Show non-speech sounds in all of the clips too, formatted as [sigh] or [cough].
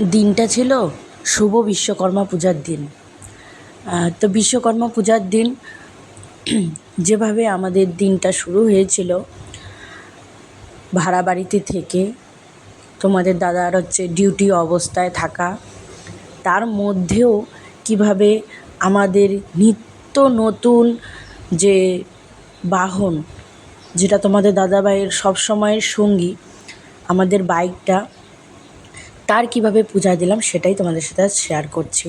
দিনটা ছিল শুভ বিশ্বকর্মা পূজার দিন। তো বিশ্বকর্মা পূজার দিন [clears throat] যেভাবে আমাদের দিনটা শুরু হয়েছিল, ভাড়া বাড়িতে থেকে, তোমাদের দাদার হচ্ছে ডিউটি অবস্থায় থাকা, তার মধ্যেও কীভাবে আমাদের নিত্য নতুন যে বাহন, যেটা তোমাদের দাদাভাইয়ের সবসময়ের সঙ্গী, আমাদের বাইকটা তার কীভাবে পূজা দিলাম সেটাই তোমাদের সাথে শেয়ার করছি।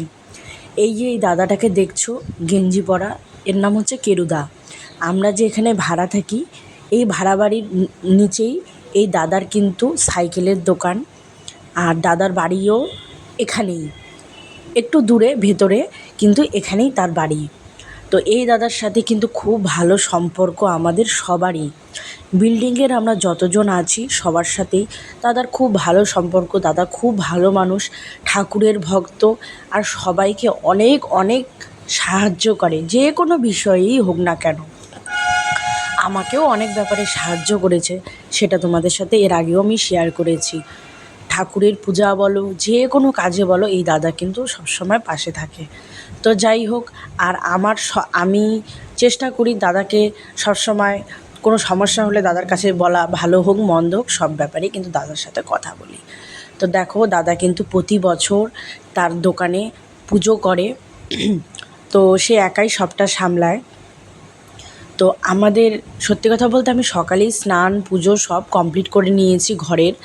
এই যে এই দাদাটাকে দেখছ, গেঞ্জি পরা, এর নাম হচ্ছে কেরুদা। আমরা যে এখানে ভাড়া থাকি, এই ভাড়া বাড়ির নিচেই এই দাদার কিন্তু সাইকেলের দোকান, আর দাদার বাড়িও এখানেই। একটু দূরে, ভেতরে, কিন্তু এখানেই তার বাড়ি। তো এই দাদার সাথে কিন্তু খুব ভালো সম্পর্ক আমাদের সবারই। বিল্ডিংয়ের আমরা যতজন আছি সবার সাথেই দাদার খুব ভালো সম্পর্ক, দাদা খুব ভালো মানুষ, ঠাকুরের ভক্ত আর সবাইকে অনেক অনেক সাহায্য করে, যে কোনো বিষয়েই হোক না কেন। আমাকেও অনেক ব্যাপারে সাহায্য করেছে, সেটা তোমাদের সাথে এর আগেও আমি শেয়ার করেছি। ঠাকুরের পূজা বলো, যে কোনো কাজে বলো, এই দাদা কিন্তু সবসময় পাশে থাকে। তো যাই হোক, আর আমার আমি চেষ্টা করি দাদাকে সবসময় কোনো সমস্যা হলে দাদার কাছে বলা, ভালো হোক, মন্দ হোক, সব ব্যাপারে কিন্তু দাদার সাথে কথা বলি। তো দেখো, দাদা কিন্তু প্রতি বছর তার দোকানে পুজো করে। তো সে একাই সবটা সামলায়। তো আমাদের, সত্যি কথা বলতে আমি সকালেই স্নান, পুজো সব কমপ্লিট করে নিয়েছি ঘরের।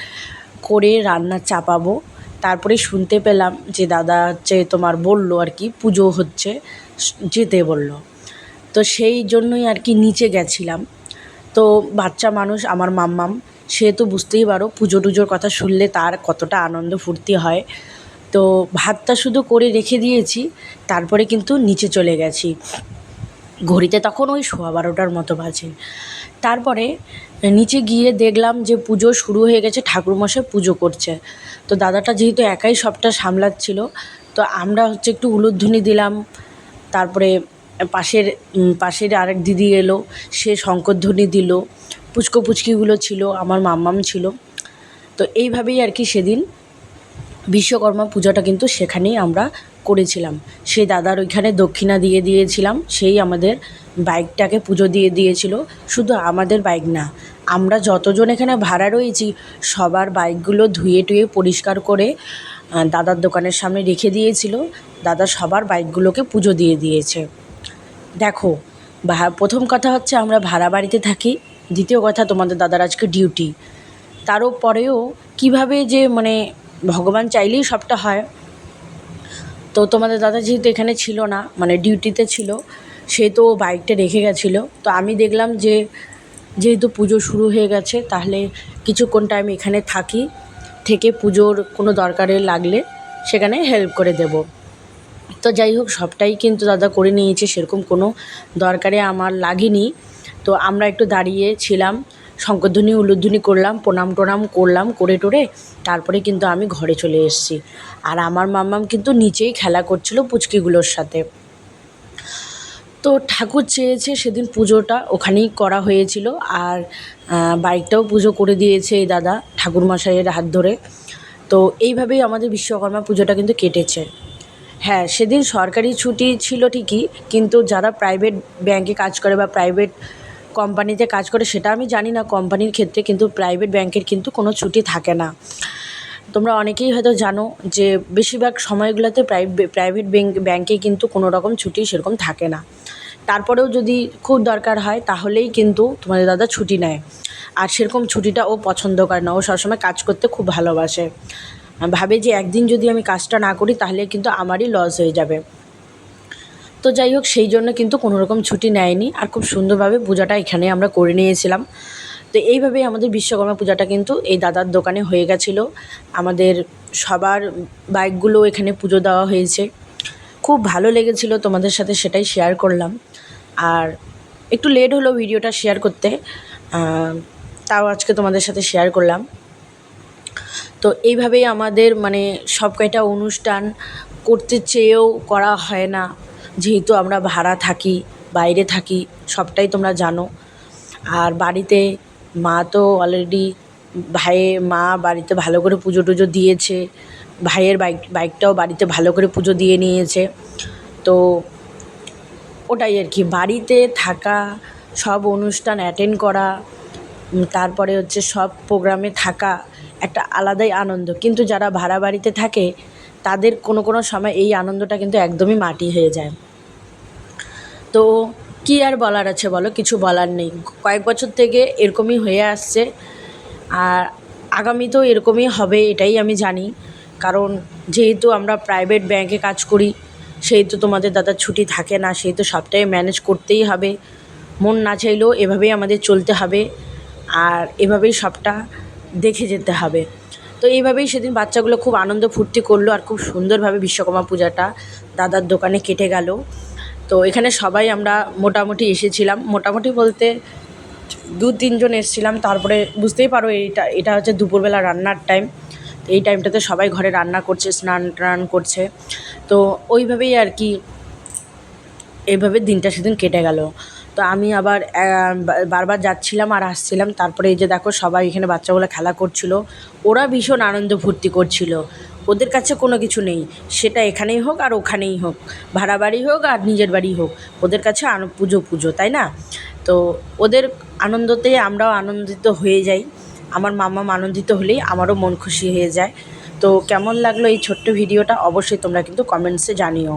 করে রান্না চাপাবো। তারপরে শুনতে পেলাম যে দাদা হচ্ছে তোমার বলল আর কি, পুজো হচ্ছে, যেতে বলল। তো সেই জন্যই আর কি নিচে গেছিলাম। তো বাচ্চা মানুষ আমার মাম্মাম, সে তো বুঝতেই পারো পুজো টুজোর কথা শুনলে তার কতটা আনন্দ ফুর্তি হয়। তো ভাতটা শুধু করে রেখে দিয়েছি, তারপরে কিন্তু নিচে চলে গেছি। ঘড়িতে তখন ওই সোয়া বারোটার মতো বাজে। তারপরে নিচে গিয়ে দেখলাম যে পুজো শুরু হয়ে গেছে, ঠাকুরমশাই পুজো করছে। তো দাদাটা যেহেতু একাই সবটা সামলাচ্ছিল, তো আমরা হচ্ছে একটু উলুধ্বনি দিলাম। তারপরে পাশের পাশের আরেক দিদি এলো, সে শঙ্করধ্বনি দিল। পুচকো পুচকিগুলো ছিল, আমার মাম্মাম ছিল। তো এইভাবেই আর কি সেদিন বিশ্বকর্মা পূজাটা কিন্তু সেখানেই আমরা করেছিলাম। সেই দাদার ওইখানে দক্ষিণা দিয়ে দিয়েছিলাম। সেই আমাদের বাইকটাকে পুজো দিয়ে দিয়েছিল। শুধু আমাদের বাইক না, আমরা যতজন এখানে ভাড়া রয়েছি, সবার বাইকগুলো ধুয়ে টুয়ে পরিষ্কার করে দাদার দোকানের সামনে রেখে দিয়েছিল। দাদা সবার বাইকগুলোকে পুজো দিয়ে দিয়েছে। দেখো প্রথম কথা হচ্ছে আমরা ভাড়া বাড়িতে থাকি। দ্বিতীয় কথা তোমাদের দাদার আজকে ডিউটি তারও পরেও কীভাবে যে মানে ভগবান চাইলেই সবটা হয়। তো তোমাদের দাদা যেহেতু এখানে ছিল না মানে ডিউটিতে ছিল, সে তো বাইকটা রেখে গেছিল। তো আমি দেখলাম যে যেহেতু পুজো শুরু হয়ে গেছে, তাহলে কিছুক্ষণ টাইম এখানে থাকি, থেকে পুজোর কোনো দরকারে লাগলে সেখানে হেল্প করে দেব। তো যাই হোক, সবটাই কিন্তু দাদা করে নিয়েছে, সেরকম কোনো দরকারে আমার লাগেনি। তো আমরা একটু দাঁড়িয়ে ছিলাম শঙ্করধ্বনি, উলুধ্বনি করলাম, প্রণাম টোনাম করলাম, করে টোরে তারপরে কিন্তু আমি ঘরে চলে এসেছি। আর আমার মাম্মাম কিন্তু নিচেই খেলা করছিল পুচকিগুলোর সাথে। তো ঠাকুর চেয়েছে সেদিন পুজোটা, ওখানেই করা হয়েছিল। আর বাইকটাও পুজো করে দিয়েছে এই দাদা, ঠাকুরমশাইয়ের হাত ধরে। তো এইভাবেই আমাদের বিশ্বকর্মা পুজোটা কিন্তু কেটেছে। হ্যাঁ সেদিন সরকারি ছুটি ছিল ঠিকই, কিন্তু যারা প্রাইভেট ব্যাংকে কাজ করে বা প্রাইভেট কোম্পানিতে কাজ করে, সেটা আমি জানি না। কোম্পানির ক্ষেত্রে কিন্তু প্রাইভেট ব্যাংকের কিন্তু কোনো ছুটি থাকে না। তোমরা অনেকেই হয়তো জানো যে, বেশিরভাগ সময়গুলোতে প্রাইভেট ব্যাংক ব্যাংকে কিন্তু কোনো রকম ছুটি সেরকম থাকে না। তারপরেও যদি খুব দরকার হয়, তাহলেই কিন্তু তোমাদের দাদা ছুটি নেয়। আর সেরকম ছুটিটা ও পছন্দ করে না। ও সবসময় কাজ করতে খুব ভালোবাসে। ভাবে যে, একদিন যদি আমি কাজটা না করি, তাহলে কিন্তু আমারই লস হয়ে যাবে। তো যাই হোক, সেই জন্য কিন্তু কোনো রকম ছুটি নেয়নি। আর খুব সুন্দরভাবে পূজাটা এখানে আমরা করে নিয়েছিলাম। তো এইভাবেই আমাদের বিশ্বকর্মা পূজাটা কিন্তু এই দাদার দোকানে হয়ে গেছিল। আমাদের সবার বাইকগুলো এখানে পুজো দেওয়া হয়েছে। খুব ভালো লেগেছিলো তোমাদের সাথে সেটাই শেয়ার করলাম। আর একটু লেট হলো ভিডিওটা শেয়ার করতে তাও আজকে তোমাদের সাথে শেয়ার করলাম। তো এইভাবেই আমাদের মানে সব কয়টা অনুষ্ঠান করতে চেয়েও করা হয় না। যেহেতু আমরা ভাড়া থাকি, বাইরে থাকি, সবটাই তোমরা জানো। আর বাড়িতে মা তো অলরেডি ভাইয়ে, মা বাড়িতে ভালো করে পুজো টুজো দিয়েছে। ভাইয়ের বাইক, বাইকটাও বাড়িতে ভালো করে পুজো দিয়ে নিয়েছে। তো ওটাই আর কি, বাড়িতে থাকা, সব অনুষ্ঠান অ্যাটেন্ড করা তারপরে হচ্ছে সব প্রোগ্রামে থাকা একটা আলাদাই আনন্দ। কিন্তু যারা ভাড়া বাড়িতে থাকে, তাদের কোনো কোনো সময় এই আনন্দটা কিন্তু একদমই মাটি হয়ে যায়। তো কী আর বলার আছে বলো? কিছু বলার নেই। কয়েক বছর থেকে এরকমই হয়ে আসছে। আর আগামীতেও এরকমই হবে এটাই আমি জানি। কারণ যেহেতু আমরা প্রাইভেট ব্যাংকে কাজ করি, সেহেতু তোমাদের দাদার ছুটি থাকে না, সেহেতু সবটাই ম্যানেজ করতেই হবে। মন না চাইলেও এভাবেই আমাদের চলতে হবে। আর এভাবেই সবটা দেখে যেতে হবে। তো এইভাবেই সেদিন বাচ্চাগুলো খুব আনন্দ ফুর্তি করল আর খুব সুন্দরভাবে বিশ্বকর্মা পূজাটা দাদার দোকানে কেটে গেল। তো এখানে সবাই আমরা মোটামুটি এসেছিলাম। মোটামুটি বলতে দু তিনজন এসেছিলাম, তারপরে বুঝতেই পারো এইটা, এটা হচ্ছে দুপুরবেলা রান্নার টাইম এই টাইমটাতে সবাই ঘরে রান্না করছে, স্নান টান করছে। তো ওইভাবেই আর কি, এইভাবে দিনটা সেদিন কেটে গেল। তো আমি আবার বারবার যাচ্ছিলাম আর আসছিলাম। তারপরে এই যে দেখো সবাই এখানে বাচ্চাগুলো খেলা করছিল। ওরা ভীষণ আনন্দ ফুর্তি করছিল। ওদের কাছে কোনো কিছু নেই। সেটা এখানেই হোক আর ওখানেই হোক। ভাড়া বাড়ি হোক আর নিজের বাড়ি হোক। ওদের কাছে পুজো পুজো, তাই না? তো ওদের আনন্দতে আমরাও আনন্দিত হয়ে যাই। আমার মামা আনন্দিত হলেই আমারও মন খুশি হয়ে যায়। তো কেমন লাগল এই ছোট্ট ভিডিওটা? অবশ্যই তোমরা কিন্তু কমেন্টসে জানিও।